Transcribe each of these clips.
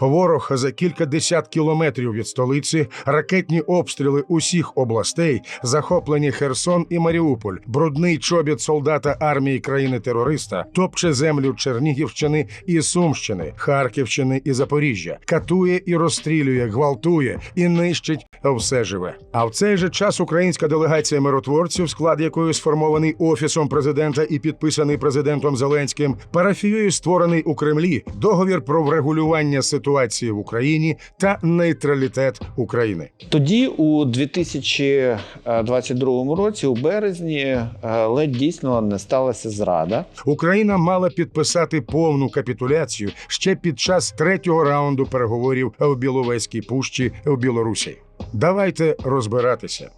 Ворог за кілька десят кілометрів від столиці, ракетні обстріли усіх областей, захоплені Херсон і Маріуполь, брудний чобіт солдата армії країни-терориста, топче землю Чернігівщини і Сумщини, Харківщини і Запоріжжя, катує і розстрілює, гвалтує і нищить все живе. А в цей же час українська делегація миротворців, склад якої сформований офісом президента і підписаний президентом Зеленським, парафією створений у Кремлі договір про врегулювання ситуації в Україні та нейтралітет України. Тоді, у 2022 році, у березні, е, ледь дійсно не сталася зрада. Україна мала підписати повну капітуляцію ще під час третього раунду переговорів в Біловезькій пущі в Білорусі. Давайте розбиратися.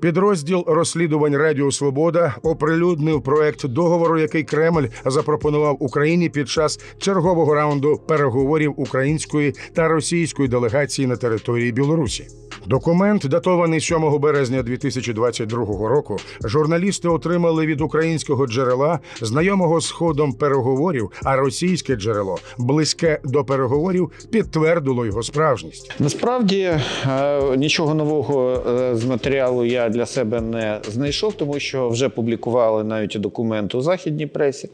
Підрозділ розслідувань Радіо Свобода оприлюднив проект договору, який Кремль запропонував Україні під час чергового раунду переговорів української та російської делегації на території Білорусі. Документ, датований 7 березня 2022 року, журналісти отримали від українського джерела, знайомого з ходом переговорів, а російське джерело, близьке до переговорів, підтвердило його справжність. Насправді е, нічого нового е, з матеріалу я для себе не знайшов, тому що вже публікували навіть документ у західній пресі.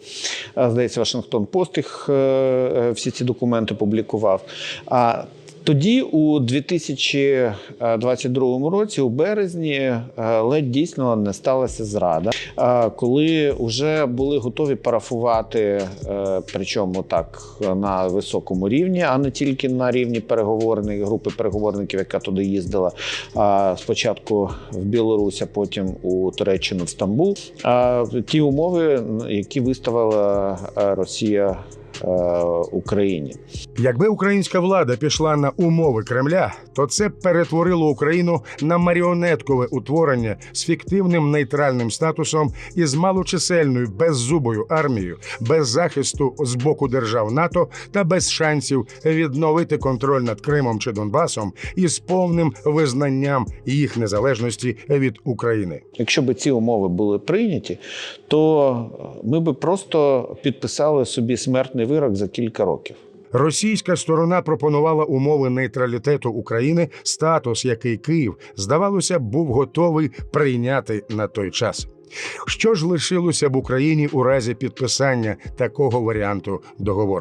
Здається, Вашингтон Пост їх е, всі ці документи публікував. А тоді, у 2022 році, у березні, е, ледь дійсно не сталася зрада, е, коли вже були готові парафувати, е, причому так на високому рівні, а не тільки на рівні переговорної групи переговорників, яка туди їздила спочатку в Білорусь, а потім у Туреччину в Стамбул. Ті умови, які виставила Росія Україні. Якби українська влада пішла на умови Кремля, то це перетворило Україну на маріонеткове утворення з фіктивним нейтральним статусом і з малочисельною беззубою армією, без захисту з боку держав НАТО та без шансів відновити контроль над Кримом чи Донбасом і з повним визнанням їх незалежності від України. Якщо б ці умови були прийняті, то ми би просто підписали собі смертний вирок за кілька років. Російська сторона пропонувала умови нейтралітету України, статус, який Київ, здавалося, був готовий прийняти на той час. Що ж лишилося б Україні у разі підписання такого варіанту договору?